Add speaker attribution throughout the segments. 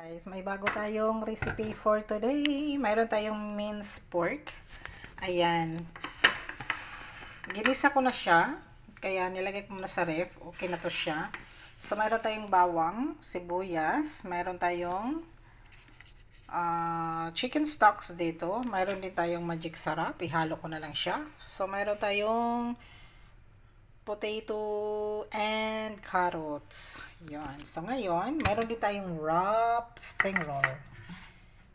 Speaker 1: Guys, may bago tayong recipe for today. Mayroon tayong minced pork. Ayan. Ginisa ko na siya. Kaya nilagay ko muna sa ref. Okay na to siya. So, mayroon tayong bawang, sibuyas. Mayroon tayong ah, chicken stocks dito. Mayroon din tayong magic sarap. Ihalo ko na lang siya. So, mayroon tayong potato and carrots. Yan. So, ngayon, meron din tayong wrap spring roll.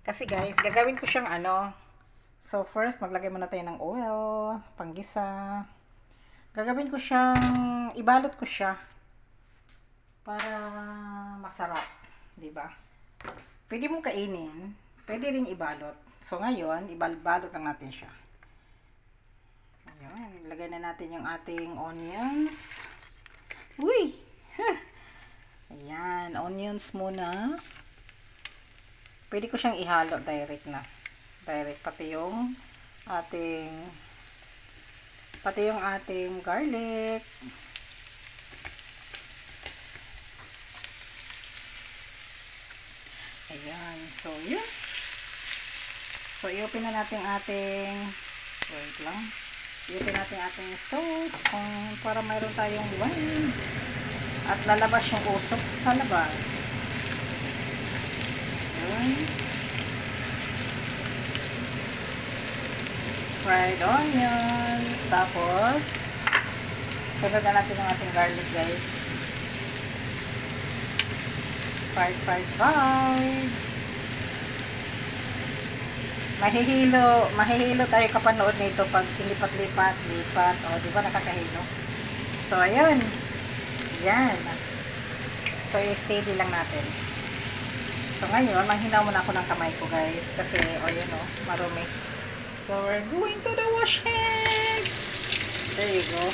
Speaker 1: Kasi guys, gagawin ko siyang ano. So, first, maglagay muna tayo ng oil, panggisa. Gagawin ko siyang, ibalot ko siya para masarap. ba? Pwede mong kainin, pwede rin ibalot. So, ngayon, ibalbalot lang natin siya. Ayan, ilagay na natin yung ating onions. Uy! Ayan, onions muna. Pwede ko siyang ihalo direct na. Direct, pati yung ating pati yung ating garlic. Ayan, so yun. So, i-open na natin ating wait lang. I-open natin ating sauce kung para mayroon tayong wine. At lalabas yung usok sa labas. Ayan. Fried onions. Tapos, sunod na natin yung ating garlic guys. Fried, fried, fried. Mahihilo, mahihilo tayo kapanood nito pag lipat-lipat, lipat, o di ba nakakahilo? So, ayun. Yan. So, i-steady lang natin. So, ngayon, manghinaw muna ako ng kamay ko, guys. Kasi, o yan o, marumi. So, we're going to the wash hand. There you go.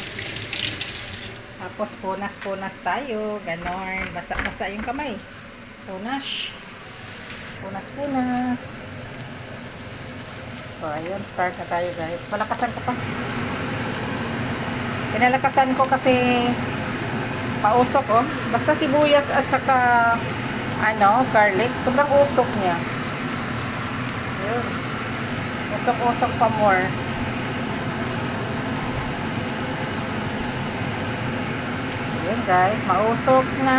Speaker 1: Tapos, punas-punas tayo. Ganon. Basa-basa yung kamay. Punas. Punas-punas. So, ayun, start na tayo guys. Palakasan ko pa. Pinalakasan ko kasi pausok oh. Basta sibuyas at saka ano, garlic. Sobrang usok niya. Ayun. Usok-usok pa more. Ayun guys, mausok na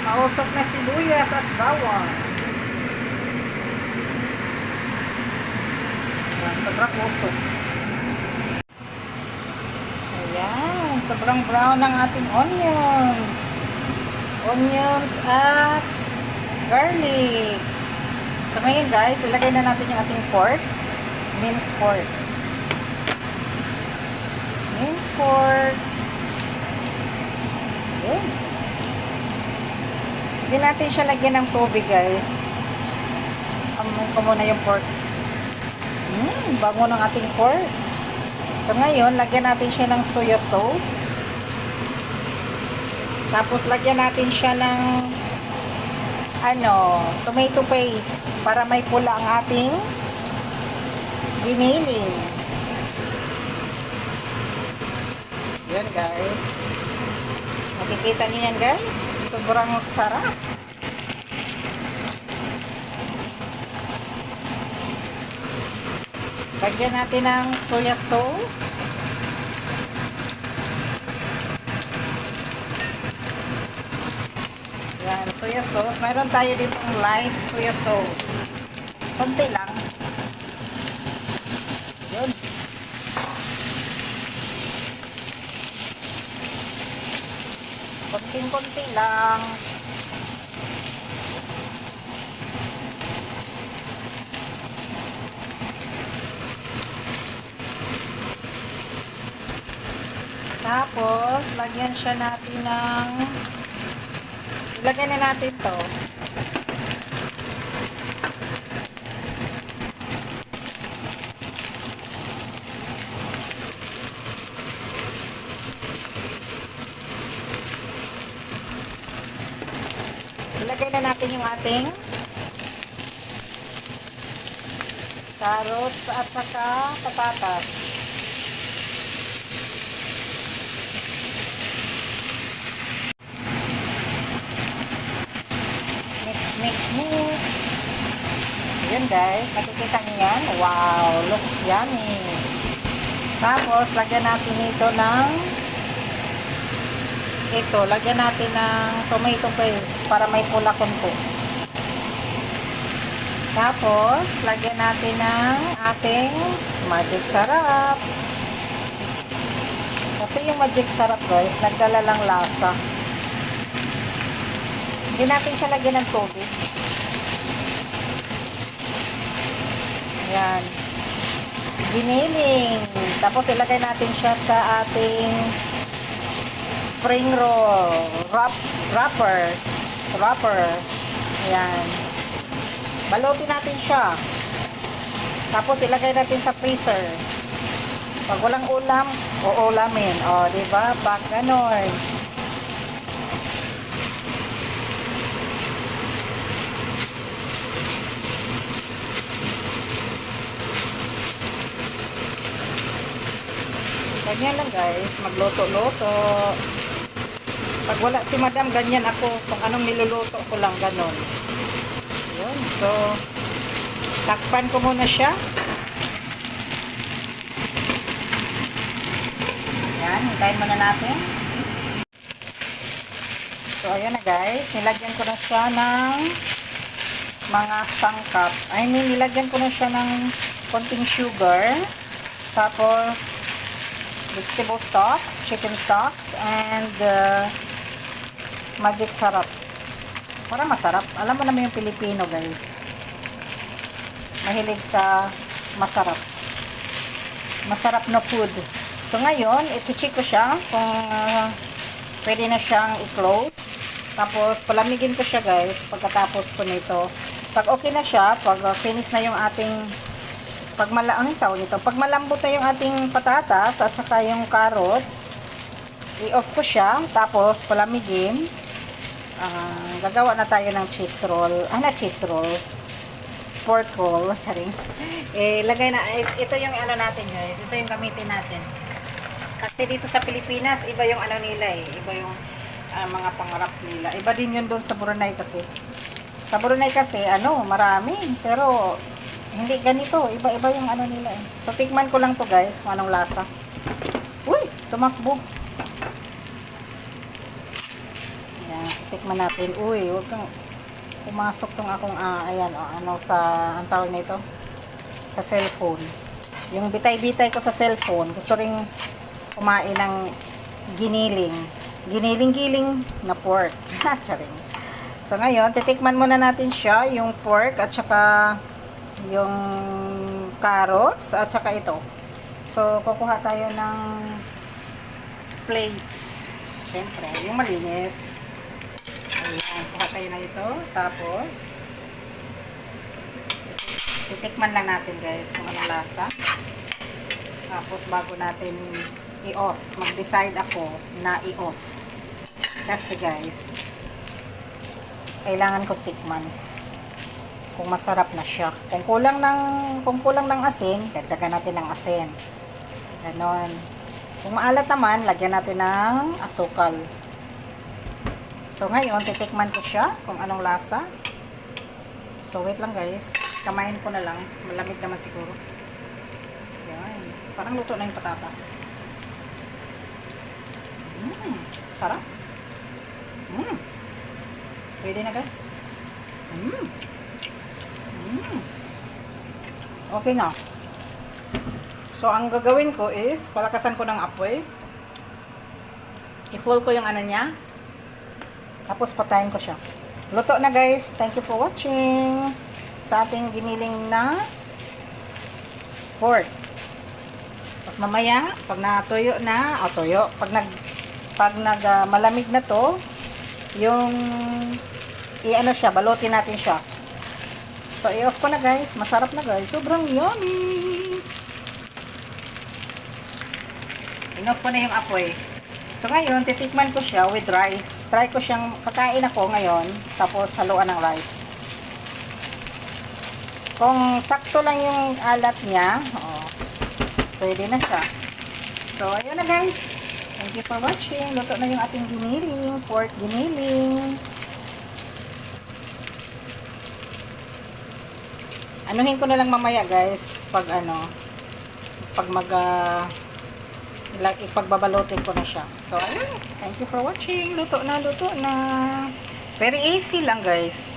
Speaker 1: mausok na sibuyas at bawang. Sobrang usok. Ayan, sobrang brown ng ating onions. Onions at garlic. So ngayon guys, ilagay na natin yung ating pork. Minced pork. Minced pork. Ayan. Hindi natin siya lagyan ng tubig guys. Amoy ko muna yung pork. Mm, bango ng ating pork. So ngayon, lagyan natin siya ng soya sauce. Tapos lagyan natin siya ng ano, tomato paste para may pula ang ating giniling. Yan guys. Makikita niyo yan guys. Sobrang sarap. Lagyan natin ng soya sauce. Yan, soya sauce. Mayroon tayo dito ng light soya sauce. Konti lang. Yun. Konting-konti lang. Tapos, lagyan siya natin ng ilagay na natin to. Ilagay na natin yung ating carrots at saka patatas. Mix. Yun guys, nakikita niyo yan? Wow, looks yummy. Tapos, lagyan natin ito ng ito, lagyan natin ng tomato paste para may pula konti. Tapos, lagyan natin ng ating magic sarap. Kasi yung magic sarap guys, nagdala lang lasa. Hindi natin siya lagyan ng tubig. Ayan. Giniling. Tapos ilagay natin siya sa ating spring roll. Wrap, wrapper. Wrapper. Ayan. Balutin natin siya. Tapos ilagay natin sa freezer. Pag walang ulam, o ulamin. O, di ba? Pag ganon. Ganyan lang guys, magluto-luto. Pag wala si madam, ganyan ako. Kung anong niluluto ko lang, ganon. Yun, so, takpan ko muna siya. Yan, hintayin muna natin. So, ayan na guys, nilagyan ko na siya ng mga sangkap. I mean, nilagyan ko na siya ng konting sugar. Tapos, vegetable stocks, chicken stocks, and uh, magic sarap. Para masarap. Alam mo naman yung Pilipino, guys. Mahilig sa masarap. Masarap na food. So, ngayon, iti-check ko siya kung uh, pwede na siyang i-close. Tapos, palamigin ko siya, guys, pagkatapos ko nito. Pag okay na siya, pag uh, finish na yung ating pag mala ang tawag nito, pag malambot na yung ating patatas at saka yung carrots, i-off ko siya, tapos palamigin. Ah, gagawa na tayo ng cheese roll. Ah, na cheese roll. Pork roll, charing. Eh, lagay na, eh, ito yung ano natin guys, ito yung gamitin natin. Kasi dito sa Pilipinas, iba yung ano nila eh, iba yung ah, mga pangarap nila. Iba din yun doon sa Brunei kasi. Sa Brunei kasi, ano, marami. Pero, hindi ganito. Iba-iba yung ano nila eh. So, tikman ko lang to guys, kung anong lasa. Uy! Tumakbo. Ayan, tikman natin. Uy, huwag kang pumasok tong akong, ah, ayan, oh, ano sa, ang tawag nito? Sa cellphone. Yung bitay-bitay ko sa cellphone, gusto ring kumain ng giniling. Giniling-giling na pork. Ha, charing. So, ngayon, titikman muna natin siya, yung pork at saka yung carrots at saka ito. So, kukuha tayo ng plates. Siyempre, yung malinis. Ayan, kuha tayo na ito. Tapos, titikman lang natin guys kung anong lasa. Tapos, bago natin i-off, mag-decide ako na i-off. Kasi guys, kailangan ko tikman kung masarap na siya. Kung kulang ng kung kulang ng asin, dagdagan natin ng asin. Ganon. Kung maalat naman, lagyan natin ng asukal. So ngayon, titikman ko siya kung anong lasa. So wait lang guys. Kamayin ko na lang. Malamig naman siguro. Yan. Parang luto na yung patatas. Mmm. Sarap. Mmm. Pwede na guys. Mmm. Mm. Okay na. So, ang gagawin ko is, palakasan ko ng apoy. I-full ko yung ano niya. Tapos, patayin ko siya. Luto na guys. Thank you for watching. Sa ating giniling na pork. Tapos mamaya, pag natuyo na, o tuyo, pag nag, pag nag, ah, malamig na to, yung, i-ano siya, balutin natin siya. So, i-off ko na guys. Masarap na guys. Sobrang yummy. In-off ko na yung apoy. So, ngayon, titikman ko siya with rice. Try ko siyang, pagkain ako ngayon, tapos haluan ng rice. Kung sakto lang yung alat niya, oh, pwede na siya. So, ayun na guys. Thank you for watching. Luto na yung ating giniling, pork giniling. Anuhin ko na lang mamaya guys, pag ano, pag mag, uh, like, ipagbabalutin ko na siya. So, ayun. Thank you for watching. Luto na, luto na. Very easy lang guys.